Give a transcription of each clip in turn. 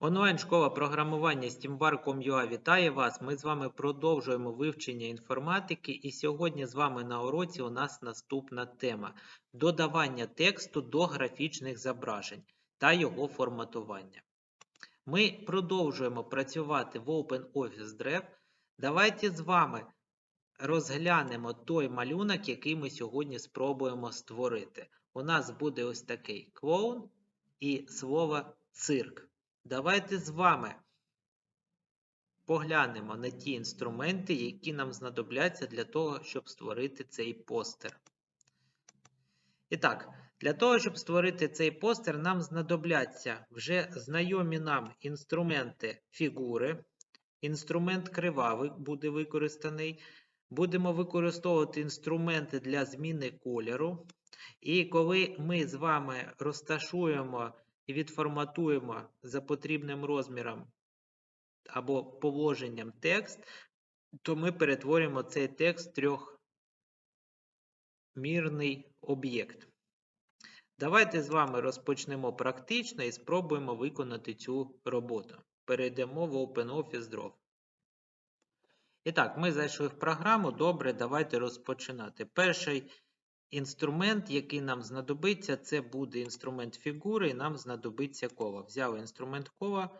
Онлайн-школа програмування Steambar.com.ua вітає вас. Ми з вами продовжуємо вивчення інформатики, і сьогодні з вами на уроці у нас наступна тема додавання тексту до графічних зображень та його форматування. Ми продовжуємо працювати в OpenOffice Drive. Давайте з вами розглянемо той малюнок, який ми сьогодні спробуємо створити. У нас буде ось такий клоун і слово цирк. Давайте з вами поглянемо на ті інструменти, які нам знадобляться для того, щоб створити цей постер. І так, для того, щоб створити цей постер, нам знадобляться вже знайомі нам інструменти фігури. Інструмент кривавий буде використаний. Будемо використовувати інструменти для зміни кольору. І коли ми з вами розташуємо і відформатуємо за потрібним розміром або положенням текст, то ми перетворимо цей текст в трьохмірний об'єкт. Давайте з вами розпочнемо практично і спробуємо виконати цю роботу. Перейдемо в OpenOffice Draw. І так, ми зайшли в програму. Добре, давайте розпочинати. Перший Інструмент, який нам знадобиться, це буде інструмент фігури, і нам знадобиться кола. Взяли інструмент кола,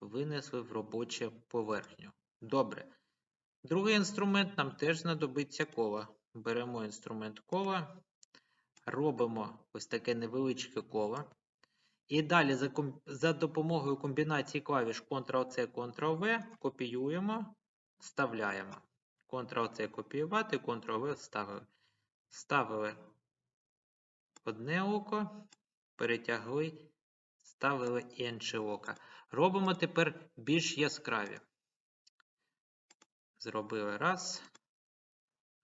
винесли в робочу поверхню. Добре. Другий інструмент нам теж знадобиться кола. Беремо інструмент кола, робимо ось таке невеличке коло. І далі за, за допомогою комбінації клавіш Ctrl-C, Ctrl-V копіюємо, вставляємо. Ctrl-C копіювати, Ctrl-V вставили. Ставили одне око, перетягли, ставили інше око. Робимо тепер більш яскраві. Зробили раз,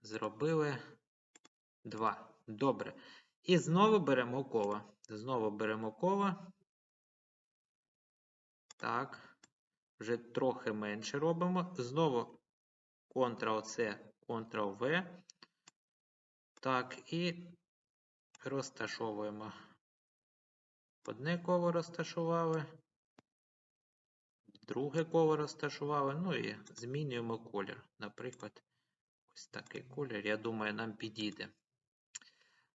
зробили два. Добре. І знову беремо коло. Знову беремо коло. Так, вже трохи менше робимо. Знову Ctrl-C, Ctrl-V. Так, і розташовуємо. Одне коло розташували, друге коло розташували, ну і змінюємо колір. Наприклад, ось такий колір, я думаю, нам підійде.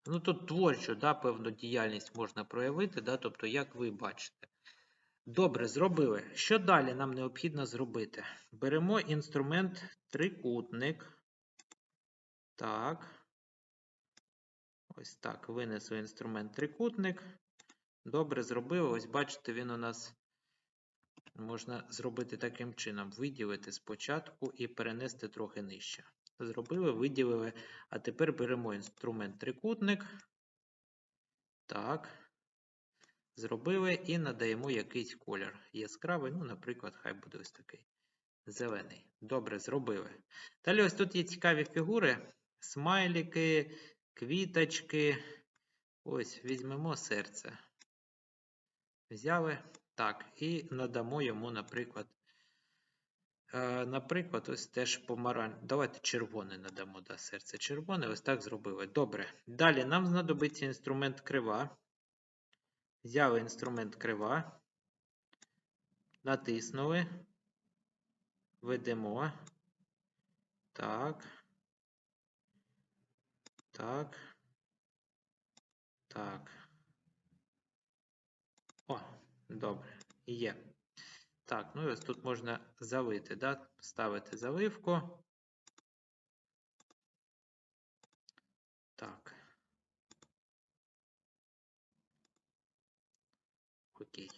Ну, тут творчу, да, певну діяльність можна проявити, да, тобто, як ви бачите. Добре, зробили. Що далі нам необхідно зробити? Беремо інструмент трикутник. Так. Ось так, винесли інструмент трикутник. Добре зробили. Ось бачите, він у нас можна зробити таким чином: виділити спочатку і перенести трохи нижче. Зробили, виділили. А тепер беремо інструмент трикутник. Так. Зробили і надаємо якийсь колір. Яскравий, ну, наприклад, хай буде ось такий. Зелений. Добре, зробили. Далі ось тут є цікаві фігури, смайлики квіточки. Ось, візьмемо серце. Взяли. Так, і надамо йому, наприклад, е, наприклад, ось теж помарань. Давайте червоне надамо да, серце червоне. Ось так зробили. Добре. Далі нам знадобиться інструмент крива. Взяли інструмент крива. Натиснули. Ведемо. Так. Так. Так. О, добре. Є. Так, ну і ось тут можна залити, да? Ставити заливку. Так. Окей.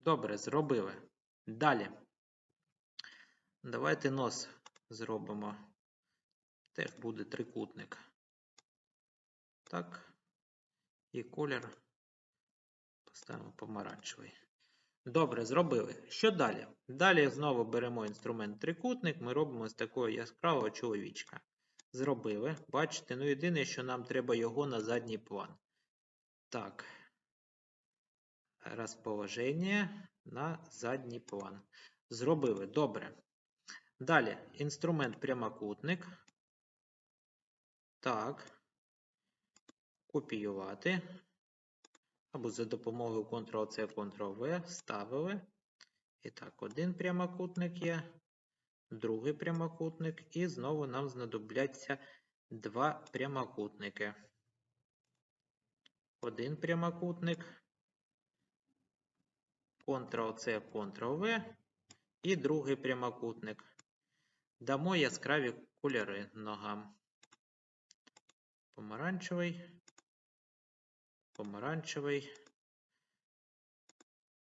Добре, зробили. Далі. Давайте нос зробимо. Теж буде трикутник. Так. І колір поставимо помаранчевий. Добре, зробили. Що далі? Далі знову беремо інструмент трикутник, ми робимо з такого яскравого чоловічка. Зробили. Бачите, ну єдине, що нам треба його на задній план. Так. Розположення на задній план. Зробили. Добре. Далі інструмент прямокутник. Так. Копіювати. або за допомогою Ctrl-C, Ctrl-V ставили. І так, один прямокутник є, другий прямокутник, і знову нам знадобляться два прямокутники. Один прямокутник, Ctrl-C, Ctrl-V і другий прямокутник. Дамо яскраві кольори ногам. Помаранчевий, помаранчевий.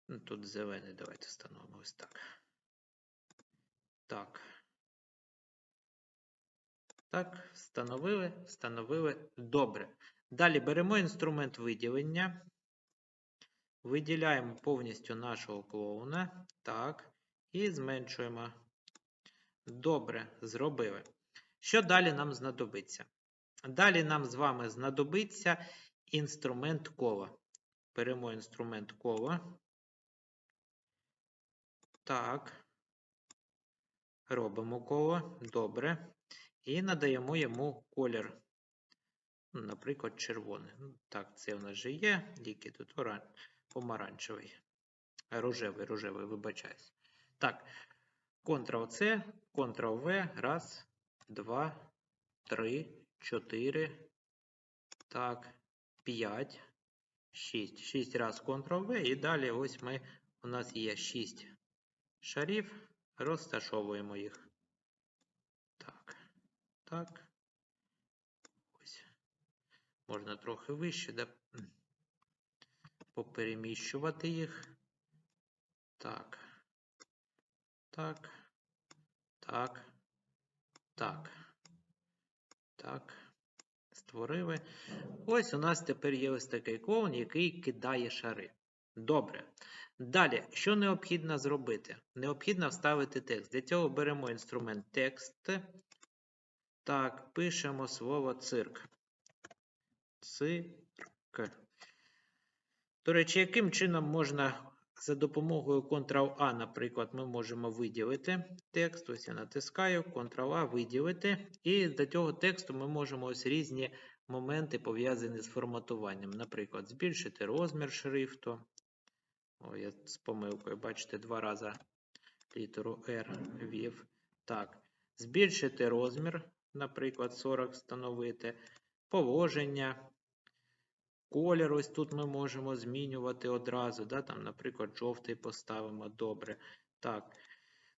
Ну, тут зелений давайте встановимо ось так. Так. Так, встановили, встановили. Добре. Далі беремо інструмент виділення. Виділяємо повністю нашого клоуна. Так. І зменшуємо. Добре, зробили. Що далі нам знадобиться? Далі нам з вами знадобиться інструмент кола. Беремо інструмент кола. Так. Робимо коло. Добре. І надаємо йому колір. Ну, Наприклад, червоний. Ну, Так, це у нас же є. Тільки тут помаранчевий. Рожевий, рожевий, вибачаюсь. Так. Ctrl-C, Ctrl-V. Раз, два, три, чотири. Так, п'ять, шість. Шість раз Ctrl-V. І далі ось ми, у нас є шість шарів. Розташовуємо їх. Так, так. Ось. Можна трохи вище, да? попереміщувати їх. Так. Так. Так. Так. Так. Створили. Ось у нас тепер є ось такий клоун, який кидає шари. Добре. Далі, що необхідно зробити? Необхідно вставити текст. Для цього беремо інструмент текст. Так, пишемо слово цирк. Цирк. До речі, яким чином можна за допомогою Ctrl-A, наприклад, ми можемо виділити текст. Ось я натискаю, Ctrl-A виділити. І до цього тексту ми можемо ось різні моменти пов'язані з форматуванням. Наприклад, збільшити розмір шрифту. О, я з помилкою, бачите, два рази літеру R ввів. Так, збільшити розмір, наприклад, 40 встановити. Положення. Колір, ось тут ми можемо змінювати одразу. Да? Там, Наприклад, жовтий поставимо добре. Так.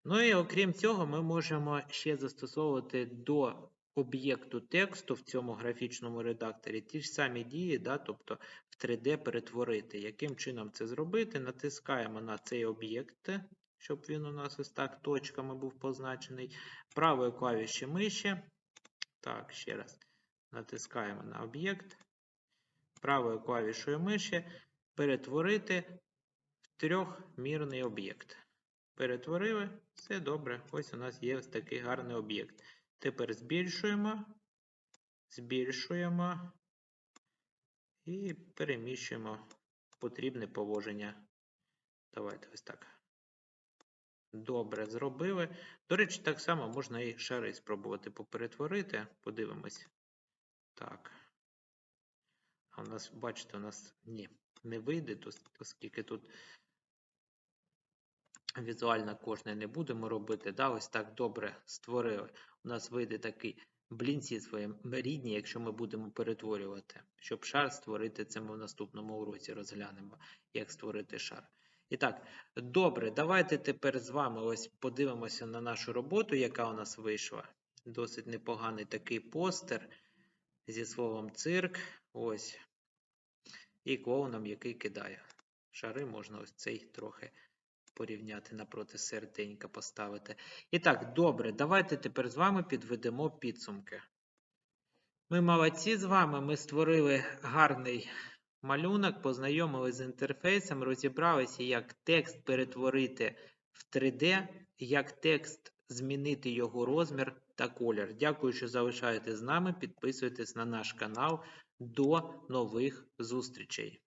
Ну і окрім цього, ми можемо ще застосовувати до об'єкту тексту в цьому графічному редакторі ті ж самі дії, да? тобто в 3D перетворити. Яким чином це зробити? Натискаємо на цей об'єкт, щоб він у нас ось так точками був позначений. Правою клавіші миші. Так, ще раз. Натискаємо на об'єкт правою клавішою миші перетворити в трьохмірний об'єкт. Перетворили, все добре. Ось у нас є ось такий гарний об'єкт. Тепер збільшуємо, збільшуємо і переміщуємо потрібне положення. Давайте ось так. Добре, зробили. До речі, так само можна і шари спробувати поперетворити. Подивимось. Так. А у нас, бачите, у нас ні, не вийде, оскільки тут візуально кожне не будемо робити. Да, Ось так добре створили. У нас вийде такий блінці свої рідні, якщо ми будемо перетворювати. Щоб шар створити, це ми в наступному уроці розглянемо, як створити шар. І так, добре, давайте тепер з вами ось подивимося на нашу роботу, яка у нас вийшла. Досить непоганий такий постер зі словом цирк. Ось. І клоуном, який кидає. Шари можна ось цей трохи порівняти напроти серденька поставити. І так, добре, давайте тепер з вами підведемо підсумки. Ми молодці з вами, ми створили гарний малюнок, познайомилися з інтерфейсом, розібралися, як текст перетворити в 3D, як текст змінити його розмір та колір. Дякую, що залишаєтесь з нами. Підписуйтесь на наш канал. До нових зустрічей!